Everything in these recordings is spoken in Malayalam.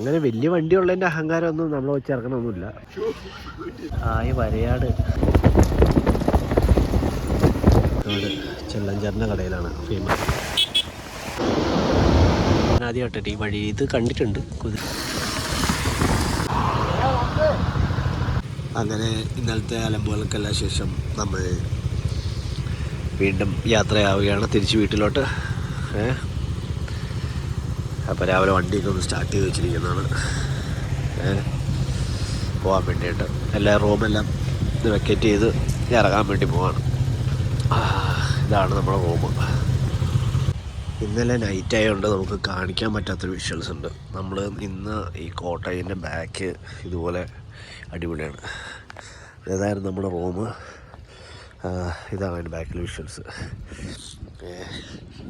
അങ്ങനെ വലിയ വണ്ടി ഉള്ളതിന്റെ അഹങ്കാരമൊന്നും നമ്മൾ വെച്ച് ഇറക്കണമൊന്നുമില്ല ആ ഈ വരയാട്. നമ്മുടെ ചെല്ലഞ്ചേറിന്റെ കടയിലാണ് ഫേമസ്. ആദ്യമായിട്ടെ ഈ വഴി ഇത് കണ്ടിട്ടുണ്ട്. കുതിര അങ്ങനെ ഇന്നലത്തെ അലമ്പുകൾക്കെല്ലാം ശേഷം നമ്മൾ വീണ്ടും യാത്രയാവുകയാണ് തിരിച്ച് വീട്ടിലോട്ട്. ഏ? അപ്പോൾ രാവിലെ വണ്ടിയൊക്കെ ഒന്ന് സ്റ്റാർട്ട് ചെയ്ത് വെച്ചിരിക്കുന്നതാണ്. പോകാൻ വേണ്ടിയിട്ട്. എല്ലാ റൂമെല്ലാം ഇത് വെക്കറ്റ് ചെയ്ത് ഇറങ്ങാൻ വേണ്ടി പോവാണ്. ഇതാണ് നമ്മുടെ റൂം ഇന്നലെ നൈറ്റ് ആയതുകൊണ്ട് നമുക്ക് കാണിക്കാൻ പറ്റാത്തൊരു വിഷ്വൽസ് ഉണ്ട്. നമ്മൾ ഇന്ന് ഈ കോട്ടയിന്റെ ബാക്ക് ഇതുപോലെ അടിപൊളിയാണ്. ഇതായിരുന്നു നമ്മുടെ റൂം ഇതാണ് അതിന്റെ ബാക്കിൽ വിഷ്വൽസ്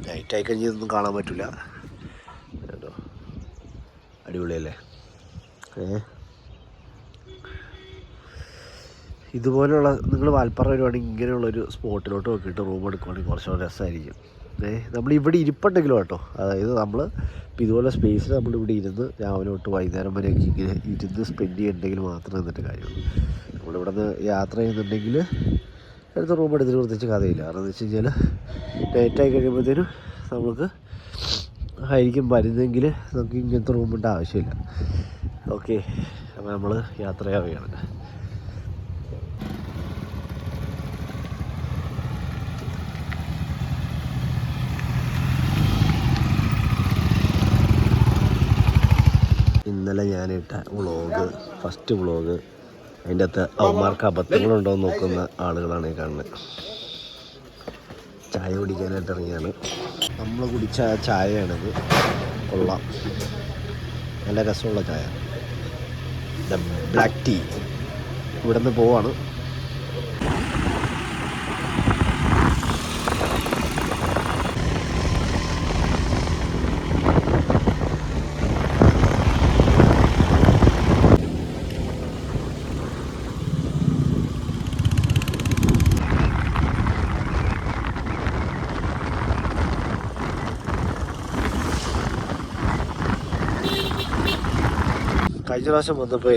നൈറ്റ് ആയി കഴിഞ്ഞ് ഇതൊന്നും കാണാൻ പറ്റില്ല അടിപൊളിയല്ലേ? ഇതുപോലെയുള്ള നിങ്ങൾ വാൽപ്പാറ വരുവാണെങ്കിൽ ഇങ്ങനെയുള്ളൊരു സ്പോട്ടിലോട്ട് നോക്കിയിട്ട് റൂം എടുക്കുവാണെങ്കിൽ കുറച്ചുകൂടെ രസമായിരിക്കും. ഏ നമ്മൾ ഇവിടെ ഇരിപ്പുണ്ടെങ്കിലും കേട്ടോ. അതായത് നമ്മൾ ഇതുപോലെ സ്പേസിൽ നമ്മൾ ഇവിടെ ഇരുന്ന് രാവിലെ തൊട്ട് വൈകുന്നേരം വരെയൊക്കെ ഇങ്ങനെ ഇരുന്ന് സ്പെൻഡ് ചെയ്യുന്നുണ്ടെങ്കിൽ മാത്രം എന്നിട്ട് കാര്യമുള്ളൂ. നമ്മളിവിടെ നിന്ന് യാത്ര ചെയ്യുന്നുണ്ടെങ്കിൽ അടുത്ത റൂം എടുത്തിട്ട് പ്രത്യേകിച്ച് കഥയില്ല. കാരണം എന്ന് വെച്ച് കഴിഞ്ഞാൽ നൈറ്റായി കഴിയുമ്പോഴത്തേനും നമുക്ക് ആയിരിക്കും വരുന്നതെങ്കിൽ നമുക്ക് ഇങ്ങനത്തെ റൂമിന്റെ ആവശ്യമില്ല. ഓക്കെ അപ്പോൾ നമ്മൾ യാത്രയാവുകയാണ് ഇന്നലെ ഞാനിട്ട വ്ളോഗ് ഫസ്റ്റ് വ്ളോഗ് അതിന്റെ അകത്ത് അവന്മാർക്ക് അബദ്ധങ്ങളുണ്ടോ എന്ന് നോക്കുന്ന ആളുകളാണ് ഈ കാണുന്നത് ചായ കുടിക്കാനായിട്ട് ഇറങ്ങിയാണ് നമ്മൾ കുടിച്ച ചായയാണിത്. കൊള്ളാം. നല്ല രസമുള്ള ചായ. Black tea. ഇവിടെ നിന്ന് പോവാണ്. കഴിഞ്ഞ പ്രാവശ്യം വന്നപ്പോൾ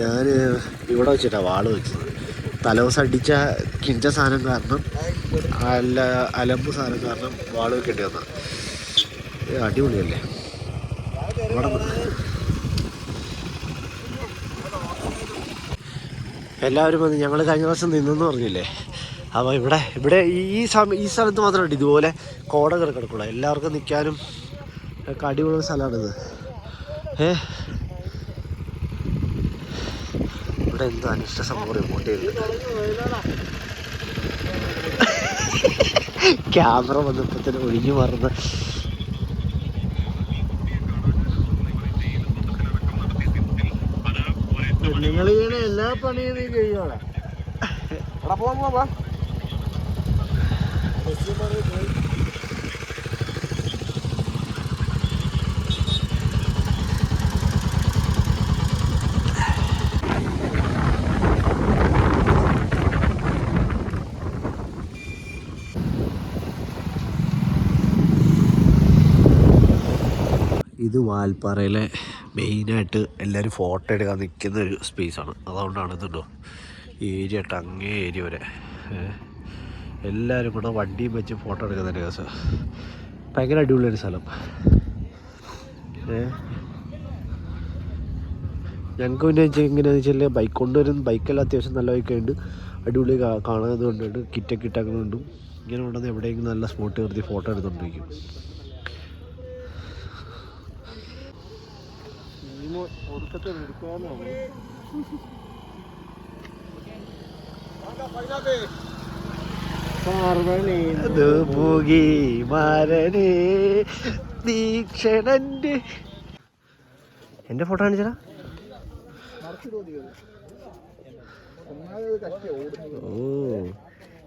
ഞാൻ ഇവിടെ വെച്ചിട്ടാണ് വാൾ വെച്ചത്. തലേദിവസം അടിച്ച കിഞ്ച സാധനം കാരണം അല്ല അലമ്പ് സാധനം കാരണം വാൾ വെക്കേണ്ടി വന്ന. അടിപൊളിയല്ലേ? എല്ലാവരും വന്ന് ഞങ്ങൾ കഴിഞ്ഞ പ്രാവശ്യം നിന്നെന്ന് പറഞ്ഞില്ലേ? അപ്പോൾ ഇവിടെ ഇവിടെ ഈ സമയം ഈ സ്ഥലത്ത് മാത്രമല്ല ഇതുപോലെ കോടകൾ കിടക്കുള്ളൂ എല്ലാവർക്കും നിൽക്കാനും ഒക്കെ അടിപൊളി സ്ഥലമാണിത്. ഏ ഇവിടെ എന്തോ അനിഷ്ട സംഭവം റിപ്പോർട്ട് ചെയ്തിട്ടുണ്ട് ക്യാമറ വന്നപ്പോഴത്തേന് ഒഴിഞ്ഞു മറന്ന് നിങ്ങൾ ചെയ്യണ എല്ലാ പണിയും നീ ചെയ്യോളെ പോവാ ഇത് വാൽപ്പാറയിലെ മെയിനായിട്ട് എല്ലാവരും ഫോട്ടോ എടുക്കാൻ നിൽക്കുന്ന ഒരു സ്പേസാണ് അതുകൊണ്ടാണ് ഇതുണ്ടോ ഈ ഏരിയ ഇട്ട് അങ്ങേ ഏരിയ വരെ. എല്ലാവരും കൂടെ വണ്ടിയും വെച്ച് ഫോട്ടോ എടുക്കുന്ന ഒരു ദിവസം ഭയങ്കര അടിപൊളിയൊരു സ്ഥലം. ഞങ്ങൾക്ക് പിന്നെ എങ്ങനെയാണെന്ന് വെച്ചാൽ ബൈക്ക് കൊണ്ടുവരുന്ന ബൈക്കെല്ലാം അത്യാവശ്യം നല്ല ബൈക്കായിട്ട് അടിപൊളി കാണുന്നത് കൊണ്ടുണ്ട്. കിറ്റൊക്കെ ഇട്ടാക്കുന്നുണ്ടും ഇങ്ങനെ കൊണ്ടുവന്ന് എവിടെയെങ്കിലും നല്ല സ്പോട്ട് നിർത്തി ഫോട്ടോ എടുത്തുകൊണ്ടിരിക്കും ഒടുക്കത്തെ എടുക്കാനോ പാർവണി അത് മുകി മരനേ ദീക്ഷണന്റെ എന്റെ ഫോട്ടോ കാണിച്ചടാ. ഓ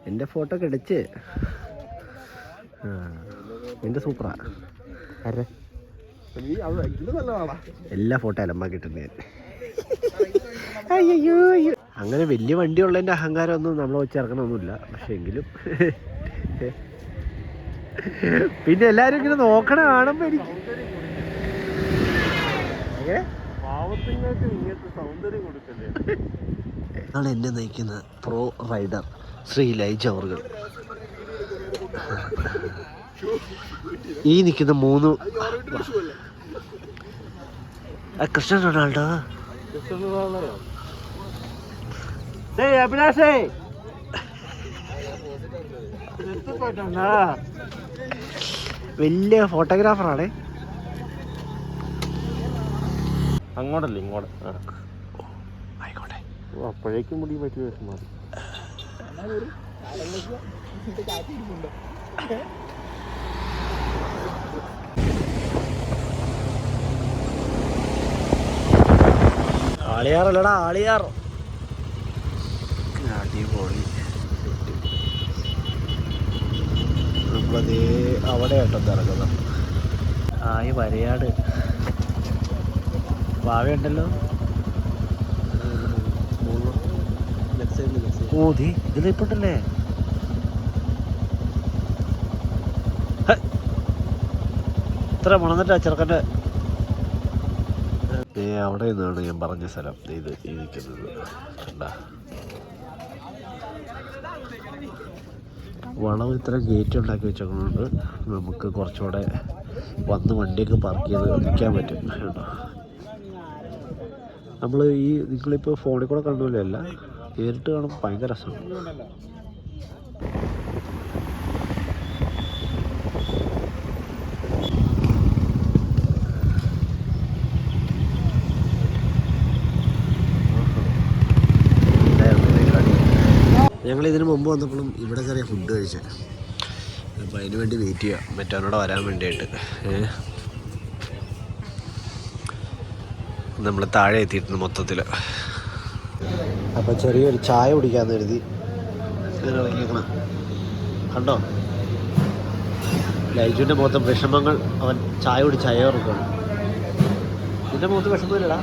എന്റെ ഫോട്ടോ കിടച്ച് എന്റെ സൂപ്പറാ. ആരെ നീ അത് ഇത് നല്ലതാടാ എല്ലാ ഫോട്ടോ അലമ്പ ഞാൻ അയ്യോ. അങ്ങനെ വലിയ വണ്ടി ഉള്ളതിന്റെ അഹങ്കാരമൊന്നും നമ്മൾ വെച്ച് ഇറക്കണമൊന്നുമില്ല പക്ഷെ എങ്കിലും. പിന്നെ എല്ലാരും ഇങ്ങനെ നോക്കണ കാണുമ്പോൾ എനിക്ക് എങ്ങനെ? ആണ് എന്നെ നയിക്കുന്ന പ്രോ റൈഡർ ശ്രീ ലൈജ് അവർകൾ. ഈ നിൽക്കുന്ന മൂന്ന് ആ, ക്രിസ്ത്യൻ റൊണാൾഡോ. അഭിലാഷേ. വലിയ ഫോട്ടോഗ്രാഫറാണ്. അങ്ങോട്ടല്ലേ ഇങ്ങോട്ട്. ആയിക്കോട്ടെ. അപ്പോഴേക്കും മുടി പറ്റി വരും ആളിയാറല്ലടാ ആളിയാർ. അടിപൊളി. നമ്മളതേ അവിടെ കേട്ടോ ഇറങ്ങുന്നത് ആ ഈ വരയാട്. വാഴയുണ്ടല്ലോ. ഓ ഇതിൽ ഇപ്പോട്ടല്ലേ ഇത്ര മണന്നിട്ടാ ചെറുക്കന്റെ ഏ അവിടെ നിന്നാണ് ഞാൻ പറഞ്ഞ സ്ഥലം. ഇത് ഇരിക്കുന്നത്. കണ്ട. വളം ഇത്ര ഗേറ്റ് ഉണ്ടാക്കി വെച്ചതുകൊണ്ട് നമുക്ക് കുറച്ചുകൂടെ വന്ന് വണ്ടിയൊക്കെ പാർക്ക് ചെയ്ത് നിൽക്കാൻ പറ്റും. കേട്ടോ. നമ്മൾ ഈ നിങ്ങളിപ്പോൾ ഫോണിൽ കൂടെ കണ്ടുപോലെയല്ല നേരിട്ട് കാണുമ്പോൾ ഭയങ്കര രസമാണ്. ഞങ്ങൾ ഇതിന് മുമ്പ് വന്നപ്പോഴും ഇവിടെ കയറിയ ഫുഡ് കഴിച്ചത് അപ്പോൾ അതിന് വേണ്ടി വെയിറ്റ് ചെയ്യാം. മറ്റവനോട് വരാൻ വേണ്ടിയിട്ട് നമ്മൾ താഴെ എത്തിയിട്ടുണ്ട് മൊത്തത്തിൽ അപ്പോൾ ചെറിയൊരു ചായ കുടിക്കാമെന്ന് കരുതി ഇറങ്ങിയേക്കണം. കണ്ടോ? ലൈജുവിന്റെ മുഖത്തെ വിഷമങ്ങൾ. അവൻ ചായ കുടിച്ച് അയർക്കാണ് ഇതിന്റെ മുഖത്ത് വിഷമമില്ലടാ.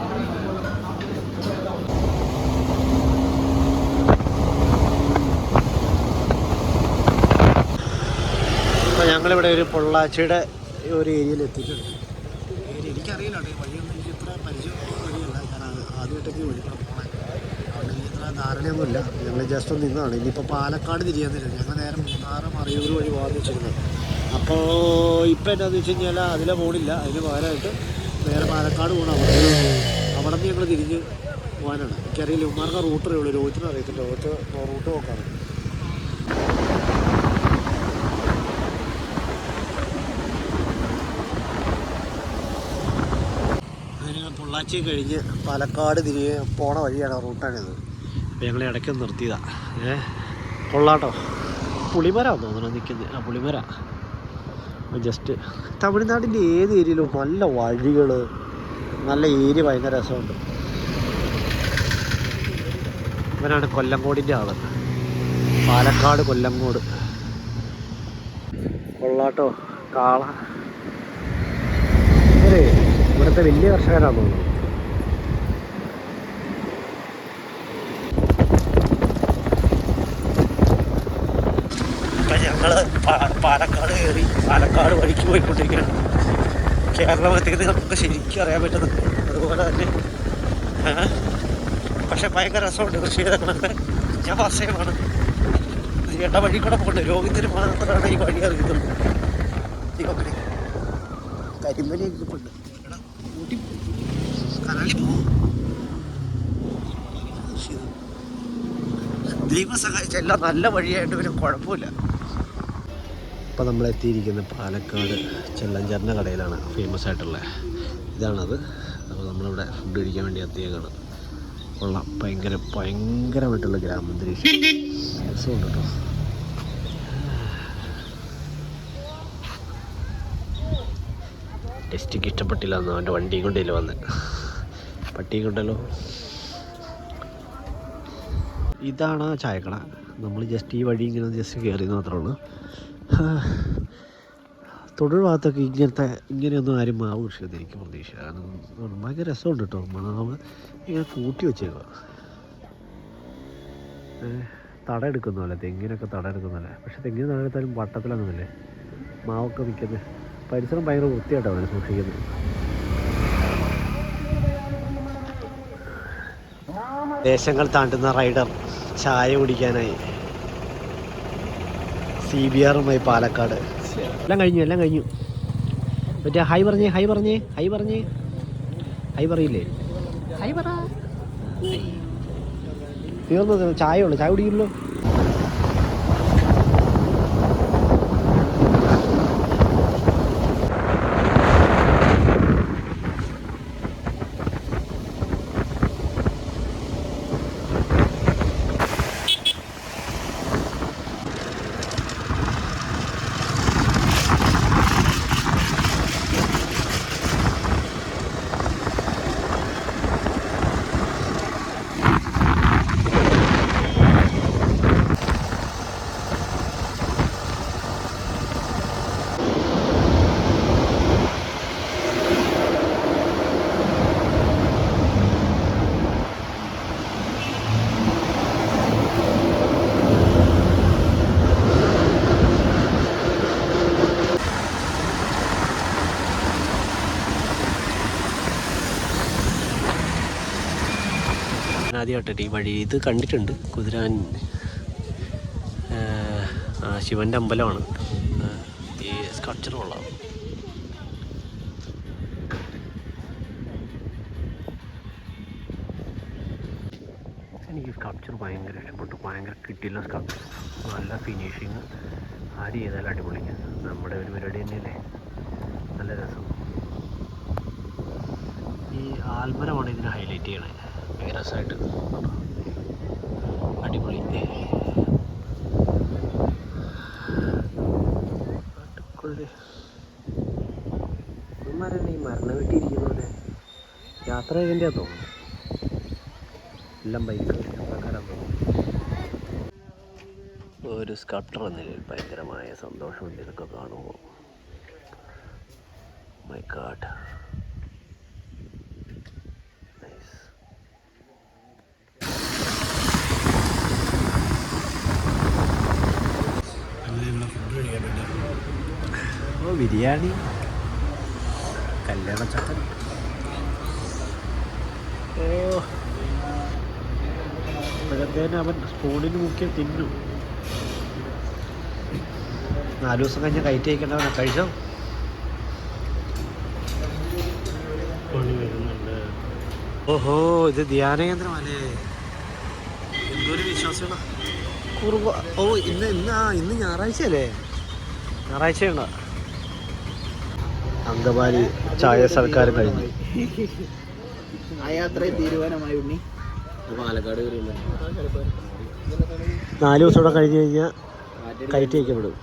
ഞങ്ങളിവിടെ ഒരു പൊള്ളാച്ചിയുടെ ഒരു ഏരിയയിൽ എത്തിയിട്ടുണ്ട്. എനിക്കറിയില്ല വഴിയൊന്നും എനിക്ക് ഇത്ര പരിചയമുള്ള വഴിയല്ല. ഞാൻ ആദ്യമായിട്ടൊക്കെ വഴി കൂടെ പോകണേ അതുകൊണ്ട് എനിക്ക് ഇത്ര ധാരണയൊന്നുമില്ല. ഞങ്ങൾ ജസ്റ്റ് ഒന്ന് നിന്നതാണ്. ഇനിയിപ്പോൾ പാലക്കാട് തിരിയാൻ തരും ഞങ്ങൾ നേരം മൂന്നാറ് മറിയൂർ വഴി പോകാമെന്ന് വെച്ചിരുന്നത് അപ്പോൾ ഇപ്പം എന്താണെന്ന് വെച്ച് കഴിഞ്ഞാൽ അതിലെ പോണില്ല. അതിന് പകരമായിട്ട് നേരെ പാലക്കാട് പോകണം അവിടെ അവിടെ നിന്ന് ഞങ്ങൾ തിരിഞ്ഞ് പോകാനാണ്. എനിക്കറിയില്ല ഉമ്മാർക്ക് റൂട്ട് അറിയുള്ളൂ. രോഹിത്തിന് അറിയത്തില്ല. രോഹിത്ത് റൂട്ട് നോക്കാറ് അങ്ങനെ പൊള്ളാച്ചി കഴിഞ്ഞ് പാലക്കാട് തിരികെ പോണ വഴിയാണ് റൂട്ടാണിത്. അപ്പോൾ ഞങ്ങൾ ഇടയ്ക്ക് നിർത്തിയതാ. ഏ? കൊള്ളാട്ടോ. പുളിമരം തോന്നുന്നു നിൽക്കുന്നത് ആ പുളിമര. ജസ്റ്റ് തമിഴ്നാടിന്റെ ഏത് ഏരിയയിലും നല്ല വഴികൾ നല്ല ഏരിയ ഭയങ്കര രസമുണ്ട്. ഇവനാണ് കൊല്ലങ്കോടിന്റെ ആൾ. പാലക്കാട് കൊല്ലങ്കോട്. കൊള്ളാട്ടോ. കാള ഇവിടുത്തെ വലിയ കർഷകരാണെന്ന് തോന്നുന്നു. ഞങ്ങൾ പാലക്കാട് കയറി പാലക്കാട് വഴിക്ക് പോയിക്കൊണ്ടിരിക്കുകയാണ്. കേരളം എത്തിയത് നമുക്ക് ശരിക്കും അറിയാൻ പറ്റുന്നത് അതുപോലെ തന്നെ പക്ഷെ ഭയങ്കര രസമുണ്ട് കൃഷി ചെയ്തൊക്കെ ഞാൻ ഫസ്റ്റ് ചേട്ടാ വഴി കൂടെ പോകണ്ടേ രോഗത്തിന് മാത്രമാണ് ഈ വഴി അറിയുന്നത് ഈ നോക്കണേ പോ. ദൈവം സഹായിച്ച നല്ല വഴിയായിട്ട് ഒരു കുഴപ്പമില്ല. ഇപ്പം നമ്മൾ എത്തിയിരിക്കുന്ന പാലക്കാട് ചെല്ലഞ്ചേറിന്റെ കടയിലാണ് ഫേമസ് ആയിട്ടുള്ള ഇതാണത്. അപ്പോൾ നമ്മളിവിടെ ഫുഡ് കഴിക്കാൻ വേണ്ടി എത്തിയേക്കാണ്. കൊള്ളാം. ഭയങ്കര ഭയങ്കരമായിട്ടുള്ള ഗ്രാമാന്തരീക്ഷം. രസമുണ്ട്? കേട്ടോ ടെസ്റ്റിക്ക് ഇഷ്ടപ്പെട്ടില്ല എന്ന് അവന്റെ വണ്ടിയും കൊണ്ടില്ല വന്ന്. പട്ടിയും ഉണ്ടല്ലോ ഇതാണ് ചായക്കട. നമ്മൾ ജസ്റ്റ് ഈ വഴി ഇങ്ങനെ ജസ്റ്റ് കയറി മാത്രമേ ഉള്ളൂ. തൊഴിൽ ഭാഗത്തൊക്കെ ഇങ്ങനത്തെ ഇങ്ങനെയൊന്നും ആരും മാവ് കൃഷിയൊന്നും എനിക്ക് പ്രതീക്ഷ കാരണം ഭയങ്കര രസമുണ്ട് കേട്ടോ മാവ് ഇങ്ങനെ കൂട്ടി വെച്ചേക്കുക തട എടുക്കുന്ന പോലെ തെങ്ങിനൊക്കെ തട എടുക്കുന്ന പോലെ. പക്ഷെ തെങ്ങിന് തട എടുത്താലും വട്ടത്തിലൊന്നുമല്ലേ? മാവൊക്കെ നിൽക്കുന്നത് പരിസരം ഭയങ്കര വൃത്തിയായിട്ടാണ് സൂക്ഷിക്കുന്നത്. ദേശങ്ങൾ താണ്ടുന്ന റൈഡർ ചായ കുടിക്കാനായി. സി ബി ആറുമായി പാലക്കാട്. എല്ലാം കഴിഞ്ഞു എല്ലാം കഴിഞ്ഞു. മറ്റേ ഹൈ പറഞ്ഞേ ഹൈ പറഞ്ഞേ ഹൈ പറഞ്ഞേ. ഹൈ പറയില്ലേ? ഹൈ പറ. തീർന്നു ചായ ഉള്ളു ചായ കുടിക്കുള്ളൂ ആദ്യമായിട്ട് ഈ വഴി ഇത് കണ്ടിട്ടുണ്ട്. കുതിരാൻ ശിവന്റെ അമ്പലമാണ്. ഈ സ്കൾച്ചർ കൊള്ളാം എനിക്ക് സ്കൾപ്ചർ ഭയങ്കര ഇഷ്ടപ്പെട്ടു. ഭയങ്കര കിട്ടിയില്ല സ്കൾപ്ചർ നല്ല ഫിനിഷിങ് ആര് ചെയ്താലും അടിപൊളിക്ക് നമ്മുടെ ഒരു പരിപാടി തന്നെയല്ലേ? നല്ല രസം. ഈ ആൽമരമാണ് ഇതിനെ ഹൈലൈറ്റ് ചെയ്യണേ. രസമായിട്ട്. അടിപൊളി. അടിപൊളി. ഇവന്മാരെന്നെ ഈ മരണം വെട്ടിയിരിക്കുന്നവരെ യാത്ര ചെയ്തതിന്റെ തോന്നുന്നു. എല്ലാം ബൈക്ക് തോന്നുന്നു. ഒരു സ്കട്ടർ നിലയിൽ ഭയങ്കരമായ സന്തോഷമുണ്ട് ഇതൊക്കെ കാണുമ്പോൾ. My god nice oh biryani കല്യാണ ചക്കൻ ഓ. അപ്പോഴത്തേനും അവൻ സ്പൂണിന് മുക്കിയ തിന്നു. നാല് ദിവസം കഴിഞ്ഞ കയറ്റി അയക്കേണ്ടവനാ കഴിച്ചോ? പണി വരുന്നുണ്ട്. ഓഹോ ഇത് ധ്യാനകേന്ദ്രമല്ലേ? എന്തൊരു വിശ്വാസമാണ് കുറുവ. ഓ ഇന്ന് ഇന്ന് ആ ഇന്ന് ഞായറാഴ്ച അല്ലേ ഞായറാഴ്ചയുണ്ട? അങ്കമാലി ചായ സൽക്കാരം കഴിഞ്ഞു. ആ യാത്രയിൽ തീരുമാനമായി ഉണ്ണി. പാലക്കാട് വരെയുള്ള നാല് ദിവസം കൂടെ കഴിഞ്ഞ് കഴിഞ്ഞാൽ കയറ്റി വയ്ക്കപ്പെടും